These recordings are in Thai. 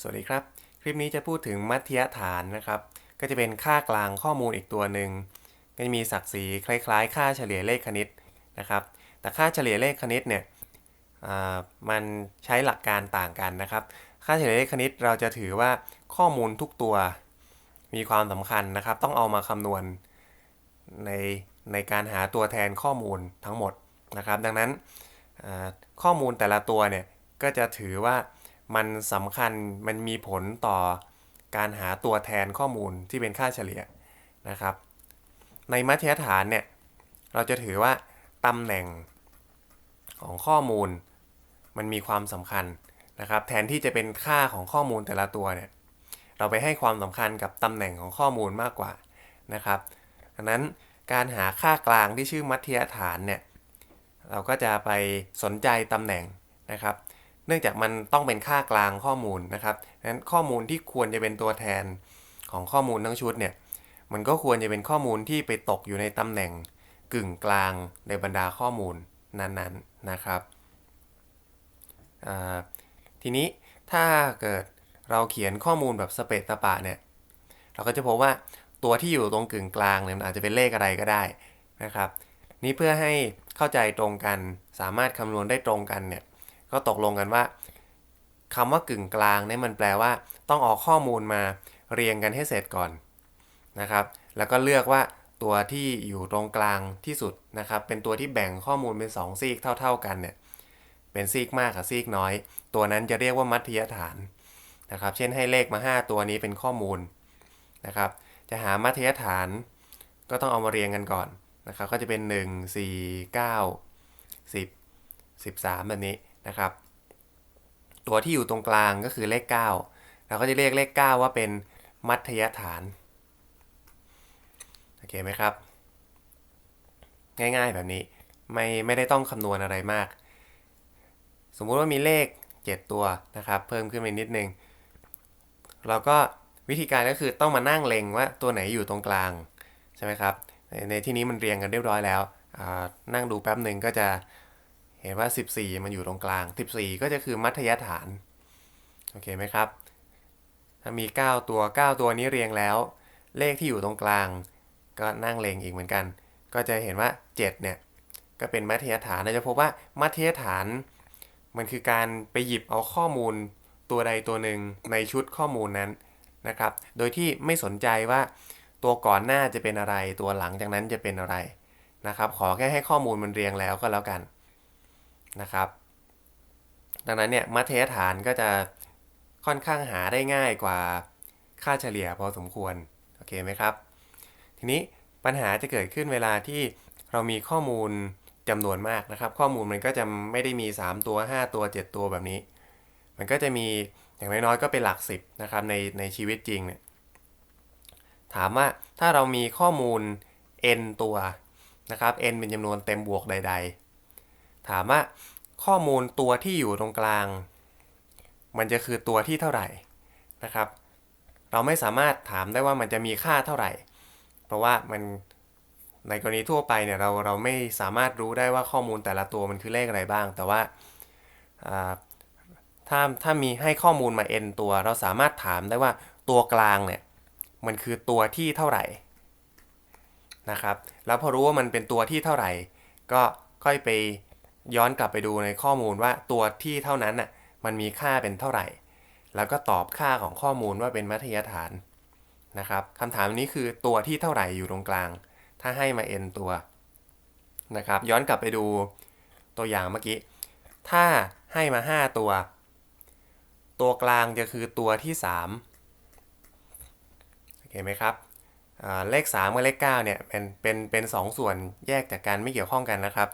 สวัสดีครับ คลิปนี้จะพูดถึงมัธยฐานนะครับ ก็จะเป็นค่ากลางข้อมูลอีกตัวหนึ่งก็จะมีศักดิ์ศรีคล้ายๆ ค่าเฉลี่ยเลขคณิตนะครับ แต่ค่าเฉลี่ยเลขคณิตเนี่ยมันใช้หลักการต่างกันนะครับ ค่าเฉลี่ยเลขคณิตเราจะถือว่าข้อมูลทุกตัวมีความสำคัญนะครับ ต้องเอามาคำนวณในในการหาตัวแทนข้อมูลทั้งหมดนะครับ ดังนั้นข้อมูลแต่ละตัวเนี่ยก็จะถือว่า มันสำคัญมันมีผลต่อการหาตัวแทนข้อมูลที่เป็นค่าเฉลี่ยนะครับ ในมัธยฐานเนี่ยเราจะถือว่าตำแหน่งของข้อมูลมันมีความสำคัญนะครับ แทนที่จะเป็นค่าของข้อมูลแต่ละตัวเนี่ยเราไปให้ความสำคัญกับตำแหน่งของข้อมูลมากกว่านะครับดังนั้นการหาค่ากลางที่ชื่อมัธยฐานเนี่ยเราก็จะไปสนใจตำแหน่งนะครับ เนื่องจากมันต้องเป็นค่ากลางข้อมูลนะครับดังนั้นข้อมูลที่ควรจะเป็นตัวแทนของข้อมูลทั้งชุดเนี่ย มันก็ควรจะเป็นข้อมูลที่ไปตกอยู่ในตำแหน่งกึ่งกลางในบรรดาข้อมูลนั้นๆนะครับ ทีนี้ถ้าเกิดเราเขียนข้อมูลแบบสเปซสปะเนี่ย เราก็จะพบว่าตัวที่อยู่ตรงกึ่งกลางเนี่ยมันอาจจะเป็นเลขอะไรก็ได้นะครับ นี่เพื่อให้เข้าใจตรงกันสามารถคำนวณได้ตรงกันเนี่ย ก็ตกลงกันว่าคำว่ากึ่งกลางเนี่ยมันแปลว่า ต้องเอาข้อมูลมาเรียงกันให้เสร็จก่อนนะครับ แล้วก็เลือกว่าตัวที่อยู่ตรงกลางที่สุดนะครับ เป็นตัวที่แบ่งข้อมูลเป็น 2 ซีกเท่า ๆกันเนี่ยเป็นซีกมากกับซีกน้อย ตัวนั้นจะเรียกว่ามัธยฐานนะครับ เช่นให้เลขมา 5 ตัวนี้เป็นข้อมูลนะครับ จะหามัธยฐานก็ต้องเอามาเรียงกันก่อนนะครับ ก็จะเป็น 1 4 9 10 13 แบบนี้ นะครับ ตัวที่อยู่ตรงกลางก็คือเลข 9 เราก็จะเรียกเลข 9 ว่าเป็นมัธยฐาน โอเคไหมครับ ง่ายๆแบบนี้ ไม่ไม่ได้ต้องคำนวณอะไรมาก สมมุติว่ามีเลข 7 ตัวนะครับ เพิ่มขึ้นไปนิดนึง เราก็วิธีการก็คือต้องมานั่งเล็งว่าตัวไหนอยู่ตรงกลาง ใช่ไหมครับ ในในที่นี้มันเรียงกันเรียบร้อยแล้ว นั่งดูแป๊บหนึ่งก็จะ เห็นว่า 14 มันอยู่ตรงกลาง 14 ก็จะคือมัธยฐาน โอเคไหมครับ ถ้ามี 9 ตัว 9 ตัวนี้เรียงแล้ว เลขที่อยู่ตรงกลาง ก็นั่งเลงอีกเหมือนกัน ก็จะเห็นว่า 7 เนี่ย ก็เป็นมัธยฐานเราจะพบว่ามัธยฐาน มันคือการไปหยิบเอาข้อมูลตัวใดตัวหนึ่งในชุดข้อมูลนั้นนะครับ โดยที่ไม่สนใจว่าตัวก่อนหน้าจะเป็นอะไร ตัวหลังจากนั้นจะเป็นอะไรนะครับ ขอแค่ให้ข้อมูลมันเรียงแล้วก็แล้วกัน นะครับ ดังนั้นเนี่ยมัธยฐานก็จะค่อนข้างหาได้ง่ายกว่าค่าเฉลี่ยพอสมควร โอเคไหมครับ ทีนี้ปัญหาจะเกิดขึ้นเวลาที่เรามีข้อมูลจำนวนมากนะครับ ข้อมูลมันก็จะไม่ได้มี 3 ตัว 5 ตัว 7 ตัวแบบนี้ มันก็จะมีอย่างน้อยๆก็เป็นหลัก 10นะครับในในชีวิตจริงเนี่ยถามว่าถ้าเรามีข้อมูล n ตัวนะครับ n เป็นจำนวนเต็มบวกใดๆ ถามว่าข้อมูลตัวที่อยู่ตรงกลาง มันจะคือตัวที่เท่าไหร่นะครับ เราไม่สามารถถามได้ว่ามันจะมีค่าเท่าไหร่ เพราะว่ามันในกรณีทั่วไปเนี่ยเราเราไม่สามารถรู้ได้ว่าข้อมูลแต่ละตัวมันคือเลขอะไรบ้าง แต่ว่าอ่าถ้าถ้ามีให้ข้อมูลมา n ตัว เราสามารถถามได้ว่าตัวกลางเนี่ยมันคือตัวที่เท่าไหร่นะครับ แล้วพอรู้ว่ามันเป็นตัวที่เท่าไหร่ ก็ค่อยไป ย้อนกลับไปดูในข้อมูลว่าตัวที่เท่านั้นน่ะมันมีค่าเป็นเท่าไหร่ แล้วก็ตอบค่าของข้อมูลว่าเป็นมัธยฐานนะครับคำถามนี้คือตัวที่เท่าไหร่อยู่ตรงกลาง ถ้าให้มา n ตัวนะครับ ย้อนกลับไปดูตัวอย่างเมื่อกี้ ถ้าให้มา 5 ตัว ตัวกลางจะคือตัวที่3โอเคไหมครับเลข 3 กับเลข9เนี่ยเป็นเป็นเป็นสองส่วนแยกจากกันไม่เกี่ยวข้องกันนะครับ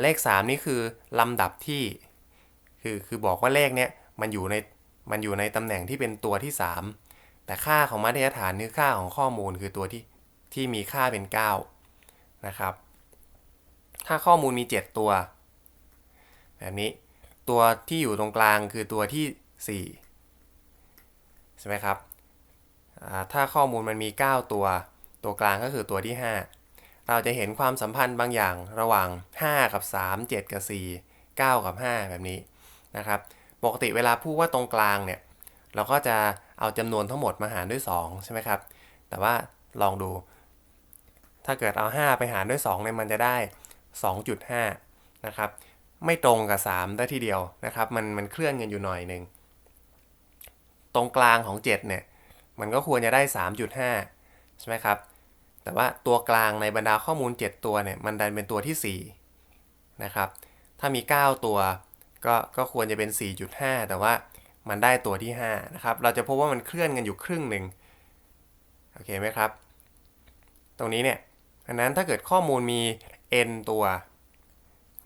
เลข 3 นี่คือลำดับที่ คือคือบอกว่าเลขเนี้ยมันอยู่ในมันอยู่ในตำแหน่งที่เป็นตัวที่ 3 แต่ค่าของมัธยฐานคือค่าของข้อมูลคือตัวที่ที่มีค่าเป็น 9 นะครับ ถ้าข้อมูลมี 7 ตัว แบบนี้ตัวที่อยู่ตรงกลางคือตัวที่ 4 ใช่ไหมครับถ้าข้อมูลมันมี 9 ตัว ตัวกลางก็คือตัวที่ 5 เราจะเห็นความสัมพันธ์บางอย่างระหว่าง 5 กับ 3 7 กับ 4 9 กับ 5 แบบนี้นะครับปกติเวลาพูดว่าตรงกลางเนี่ยเราก็จะเอาจำนวนทั้งหมดมาหารด้วย 2 ใช่ไหมครับ แต่ว่าลองดู ถ้าเกิดเอา 5 ไปหารด้วย2เนี่ยมันจะได้ 2.5 นะครับ ไม่ตรงกับ 3 ได้ทีเดียวนะครับ มันมันเคลื่อนกันอยู่หน่อยหนึ่งตรงกลางของ 7 เนี่ย มันก็ควรจะได้ 3.5 ใช่ไหมครับ แต่ว่าตัวกลางในบรรดาข้อมูล 7 ตัวเนี่ยมันดันเป็นตัวที่ 4 นะครับ ถ้ามี 9 ตัวก็ก็ควรจะเป็น 4.5 แต่ว่ามันได้ตัวที่ 5 นะครับ เราจะพบว่ามันเคลื่อนกันอยู่ครึ่งหนึ่งโอเคไหมครับ ตรงนี้เนี่ยอันนั้นถ้าเกิดข้อมูลมี n ตัว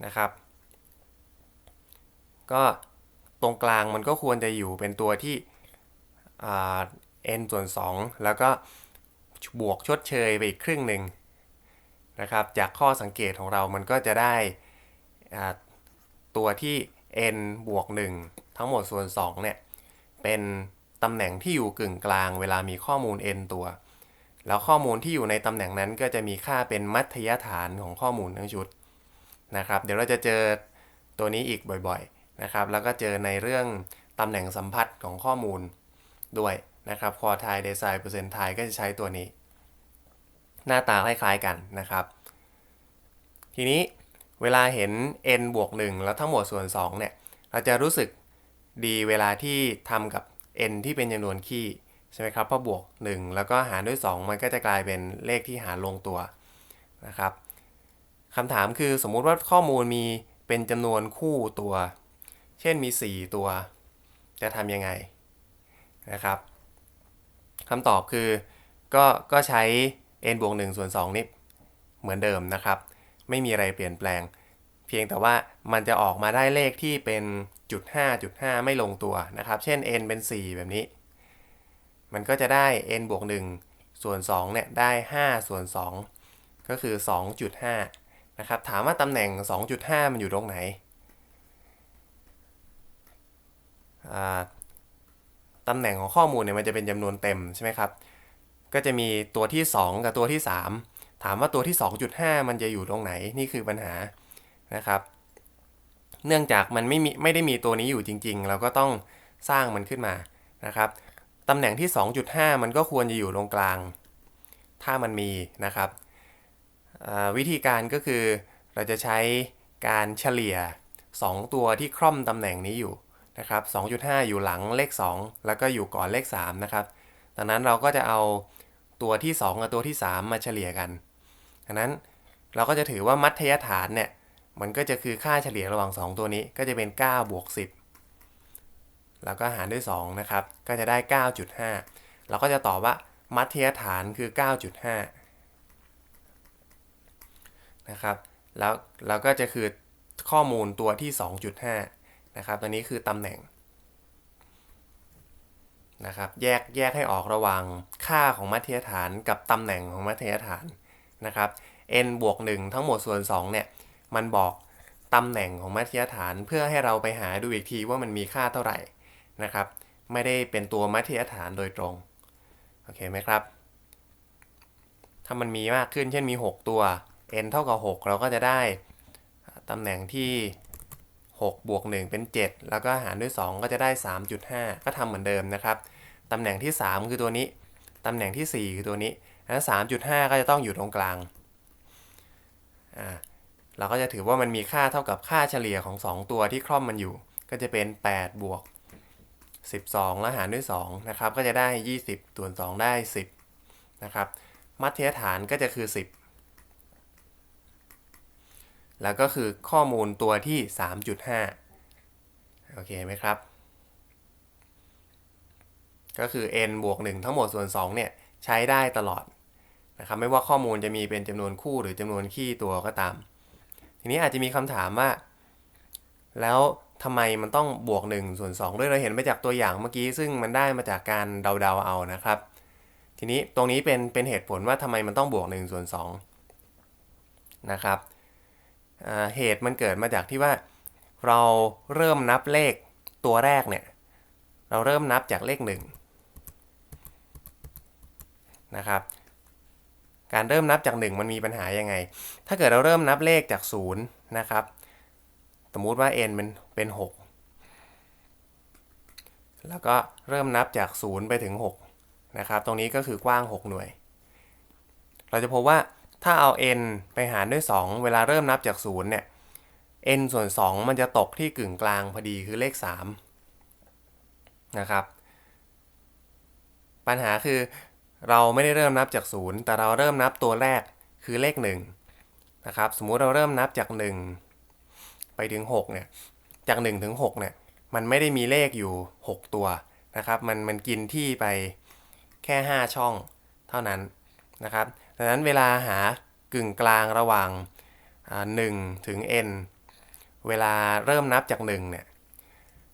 นะครับ ก็ตรงกลางมันก็ควรจะอยู่เป็นตัวที่ n ส่วน 2 แล้วก็ บวกชดเชยไปอีกครึ่งหนึ่งนะครับจากข้อสังเกตของเรามันก็จะได้ตัวที่ n บวก 1 ทั้งหมดส่วน2เนี่ยเป็นตำแหน่งที่อยู่กึ่งกลางเวลามีข้อมูล n ตัว แล้วข้อมูลที่อยู่ในตำแหน่งนั้นก็จะมีค่าเป็นมัธยฐานของข้อมูลทั้งชุดนะครับ เดี๋ยวเราจะเจอตัวนี้อีกบ่อยๆนะครับ แล้วก็เจอในเรื่องตำแหน่งสัมพัทธ์ของข้อมูลด้วย นะครับคอไทยเดซายเปอร์เซ็นต์ไทยก็จะใช้ตัวนี้ หน้าตาคล้ายๆกันนะครับ ทีนี้เวลาเห็น n บวก1แล้วทั้งหมดส่วน2เนี่ยเราจะรู้สึกดีเวลาที่ทำกับ n ที่เป็นจำนวนคี่ใช่ไหมครับเพราะบวก 1 แล้วก็หารด้วย 2 มันก็จะกลายเป็นเลขที่หารลงตัวนะครับคำถามคือสมมุติว่าข้อมูลมีเป็นจำนวนคู่ตัว เช่นมี 4 ตัว จะทำยังไงนะครับ คำตอบคือ ก็ก็ใช้ n บวก1ส่วน2นี่เหมือนเดิมนะครับ ไม่มีอะไรเปลี่ยนแปลง เพียงแต่ว่ามันจะออกมาได้เลขที่เป็นจุด5จุด5ไม่ลงตัวนะครับ เช่น n เป็น 4 แบบนี้ มันก็จะได้ n บวก1ส่วน2เนี่ยได้ 5 ส่วน 2 ก็คือ 2.5 นะครับ ถามว่าตำแหน่ง 2.5 มันอยู่ตรงไหนำแหน่งของข้อมูลเนี่ยมันจะเป็นจำนวนเต็มใช่ไหมครับ ก็จะมีตัวที่ 2 กับตัวที่ 3 ถามว่าตัวที่ 2.5 มันจะอยู่ตรงไหนนี่คือปัญหานะครับ เนื่องจากมันไม่มีไม่ได้มีตัวนี้อยู่จริง ๆ เราก็ต้องสร้างมันขึ้นมานะครับตำแหน่งที่ 2.5 มันก็ควรจะอยู่ตรงกลาง ถ้ามันมีนะครับ วิธีการก็คือเราจะใช้การเฉลี่ย 2 ตัวที่คร่อมตำแหน่งนี้อยู่ นะครับ 2.5 อยู่หลังเลข 2 แล้วก็อยู่ก่อนเลข3นะครับ ดังนั้นเราก็จะเอาตัวที่ 2 กับตัวที่ 3 มาเฉลี่ยกัน ดังนั้นเราก็จะถือว่ามัธยฐานเนี่ย มันก็จะคือค่าเฉลี่ยระหว่าง 2 ตัวนี้ ก็จะเป็น 9 บวก 10 แล้วก็หารด้วย 2 นะครับ ก็จะได้ 9.5 เราก็จะตอบว่ามัธยฐานคือ 9.5 นะครับ แล้วเราก็จะคือข้อมูลตัวที่ 2.5 นะครับตัวนี้คือตำแหน่งนะครับแยกแยกให้ออกระหว่างค่าของมัธยฐานกับตำแหน่งของมัธยฐานนะครับ n บวก1ทั้งหมดส่วน2เนี่ยมันบอกตำแหน่งของมัธยฐานเพื่อให้เราไปหาดูอีกทีว่ามันมีค่าเท่าไหร่นะครับ ไม่ได้เป็นตัวมัธยฐานโดยตรงโอเคไหมครับ ถ้ามันมีมากขึ้นเช่นมี 6 ตัว n เท่ากับ 6 เราก็จะได้ตำแหน่งที่ 6 บวก 1 เป็น 7 แล้วก็หารด้วย 2 ก็จะได้ 3.5 ก็ทำเหมือนเดิมนะครับ ตำแหน่งที่ 3 คือตัวนี้ ตำแหน่งที่ 4 คือตัวนี้แล้ว3.5 ก็จะต้องอยู่ตรงกลาง อ่า เราก็จะถือว่ามันมีค่าเท่ากับค่าเฉลี่ยของ 2 ตัวที่คร่อมมันอยู่ ก็จะเป็น 8 บวก 12 แล้วหารด้วย 2 นะครับ ก็จะได้ 20ส่วน2ได้ 10 นะครับ มัธยฐานก็จะคือ 10 แล้วก็คือข้อมูลตัวที่ 3.5 โอเคไหมครับ ก็คือ n บวก 1 ทั้งหมดส่วน 2 เนี่ย ใช้ได้ตลอดนะครับ ไม่ว่าข้อมูลจะมีเป็นจำนวนคู่หรือจำนวนคี่ตัวก็ตาม ทีนี้อาจจะมีคำถามว่า แล้วทำไมมันต้องบวก 1 ส่วน 2 ด้วยเราเห็นมาจากตัวอย่างเมื่อกี้ ซึ่งมันได้มาจากการเดาๆเอานะครับ ทีนี้ตรงนี้เป็นเป็นเหตุผลว่าทำไมมันต้องบวก 1 ส่วน2นะครับ เหตุมันเกิดมาจากที่ว่าเราเริ่มนับเลขตัวแรกเนี่ย เราเริ่มนับจากเลข1นะครับการเริ่มนับจาก 1 มันมีปัญหายังไง ถ้าเกิดเราเริ่มนับเลขจาก 0 นะครับ สมมุติว่า n เป็นเป็น 6 แล้วก็เริ่มนับจาก 0 ไปถึง 6 นะครับ ตรงนี้ก็คือกว้าง 6 หน่วย เราจะพบว่า ถ้าเอา n ไปหารด้วย 2 เวลาเริ่มนับจาก0เนี่ย n ส่วน 2 มันจะตกที่กึ่งกลางพอดีคือเลข 3 นะครับ ปัญหาคือเราไม่ได้เริ่มนับจาก 0 แต่เราเริ่มนับตัวแรกคือเลข 1 นะครับ สมมุติเราเริ่มนับจาก 1 ไปถึง 6 เนี่ย จาก 1 ถึง 6 เนี่ย มันไม่ได้มีเลขอยู่ 6 ตัวนะครับ มันมันกินที่ไปแค่ 5 ช่องเท่านั้นนะครับ ดังนั้นเวลาหากึ่งกลางระหว่างหนึ่งถึง n เวลาเริ่มนับจาก1เนี่ย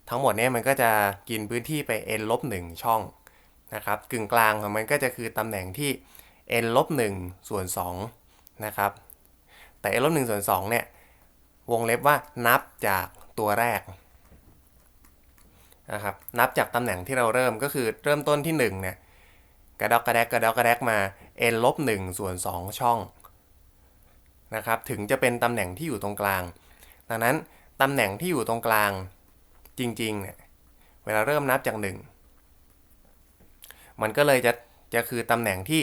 ทั้งหมดเนี่ยมันก็จะกินพื้นที่ไป n ลบ1ช่องนะครับกึ่งกลางของมันก็จะคือตำแหน่งที่ n ลบ1ส่วน2นะครับแต่ n ลบ1ส่วน2เนี่ยวงเล็บว่านับจากตัวแรกนะครับนับจากตำแหน่งที่เราเริ่มก็คือเริ่มต้นที่1เนี่ยกระดอกกระแดกกระดอกกระแดกมา n ลบ1ส่วน 2 ช่องนะครับถึงจะเป็นตำแหน่งที่อยู่ตรงกลาง ดังนั้นตำแหน่งที่อยู่ตรงกลางจริงๆเนี่ยเวลาเริ่มนับจาก 1 มันก็เลยจะจะคือตำแหน่งที่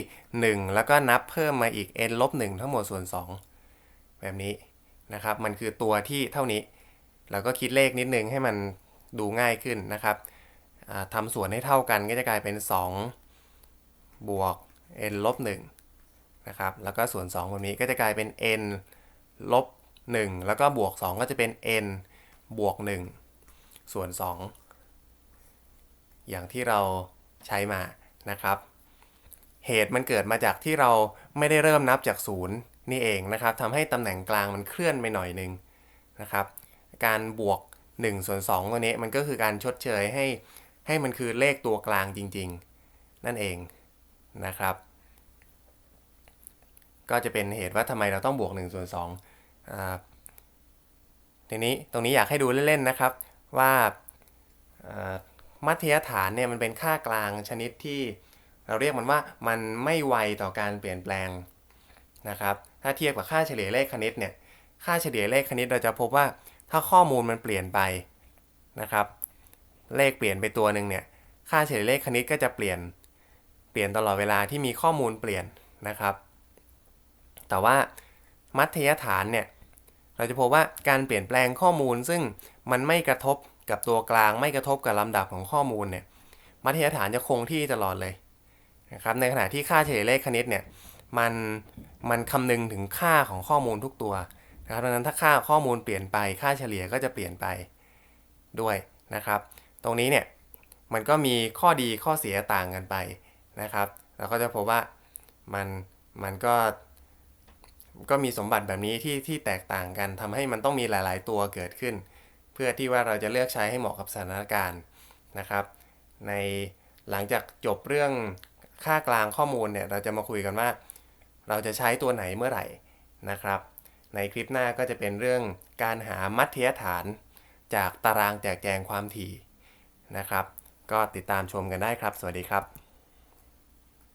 1 แล้วก็นับเพิ่มมาอีก n ลบ1ทั้งหมดส่วน 2 แบบนี้นะครับ มันคือตัวที่เท่านี้ เราก็คิดเลขนิดนึงให้มันดูง่ายขึ้นนะครับทำส่วนให้เท่ากันก็จะกลายเป็น 2 บวก n ลบ1นะครับ แล้วก็ส่วน2ตรงนี้ก็จะกลายเป็น n ลบ1แล้วก็บวก 2 ก็จะเป็น n บวก 1 ส่วน 2 อย่างที่เราใช้มานะครับ เหตุมันเกิดมาจากที่เราไม่ได้เริ่มนับจากศูนย์นี่เองนะครับทำให้ตำแหน่งกลางมันเคลื่อนไปหน่อยหนึ่งนะครับ การบวก1ส่วน2ตัวนี้มันก็คือการชดเชยให้ให้มันคือเลขตัวกลางจริง ๆ นั่นเอง นะครับ ก็จะเป็นเหตุว่าทำไมเราต้องบวก1ส่วน2อ่าทีนี้ตรงนี้อยากให้ดูเล่นๆนะครับว่ามัธยฐานเนี่ยมันเป็นค่ากลางชนิดที่เราเรียกมันว่ามันไม่ไวต่อการเปลี่ยนแปลงนะครับถ้าเทียบกับค่าเฉลี่ยเลขคณิตเนี่ยค่าเฉลี่ยเลขคณิตเราจะพบว่าถ้าข้อมูลมันเปลี่ยนไปนะครับ เลขเปลี่ยนไปตัวหนึ่งเนี่ยค่าเฉลี่ยเลขคณิตก็จะเปลี่ยน ปลี่ยนตลอดเวลาที่มีข้อมูลเปลี่ยนนะครับ แต่ว่ามัธยฐานเนี่ยเราจะพบว่าการเปลี่ยนแปลงข้อมูลซึ่งมันไม่กระทบกับตัวกลาง ไม่กระทบกับลำดับของข้อมูลเนี่ยมัธยฐานจะคงที่ตลอดเลยนะครับในขณะที่ค่าเฉลี่ยเลขคณิตเนี่ยมันมันคำนึงถึงค่าของข้อมูลทุกตัวนะครับดังนั้นถ้าค่าข้อมูลเปลี่ยนไปค่าเฉลี่ยก็จะเปลี่ยนไปด้วยนะครับ ตรงนี้เนี่ยมันก็มีข้อดีข้อเสียต่างกันไป นะครับ เราก็จะพบว่ามันมันก็ก็มีสมบัติแบบนี้ที่ที่แตกต่างกันทำให้มันต้องมีหลาย ๆ ตัวเกิดขึ้น เพื่อที่ว่าเราจะเลือกใช้ให้เหมาะกับสถานการณ์นะครับ ในหลังจากจบเรื่องค่ากลางข้อมูลเนี่ยเราจะมาคุยกันว่า เราจะใช้ตัวไหนเมื่อไหร่นะครับ ในคลิปหน้าก็จะเป็นเรื่องการหามัธยฐาน จากตารางแจกแจงความถี่นะครับ ก็ติดตามชมกันได้ครับ สวัสดีครับ